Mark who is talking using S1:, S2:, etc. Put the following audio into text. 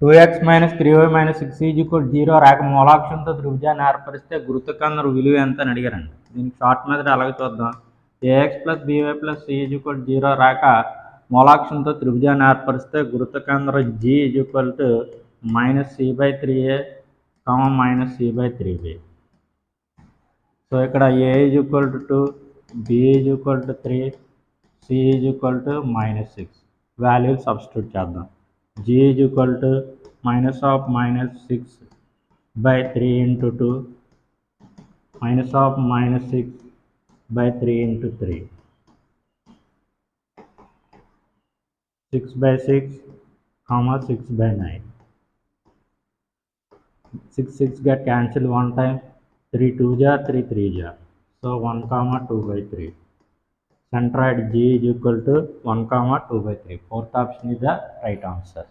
S1: Two x minus three y minus six is equal zero రాక మూలాక్షంతో త్రిభుజాన్ని ఏర్పరిస్తే గుర్తుకందరు విలువ ఎంత అని అడిగారండి దీనికి షార్ట్ మెథడ్ అలాగే చూద్దాం. A x plus b y plus c is equal zero రాక మూలాక్షంతో త్రిభుజాన్ని ఏర్పరిస్తే గుర్తుకందరు g is equal to minus c by three a comma minus c by three b so ఇక్కడ a is equal to two b is equal to three c is equal to minus six value substitute చేద్దాం. g is equal to minus of minus 6 by 3 into 2 minus of minus 6 by 3 into 3 6 by 6 comma 6 by 9 6 6 get cancelled one time 3 2 ja 3 3 ja so 1 comma 2 by 3 centroid g is equal to 1 comma 2 by 3 fourth option is the right answer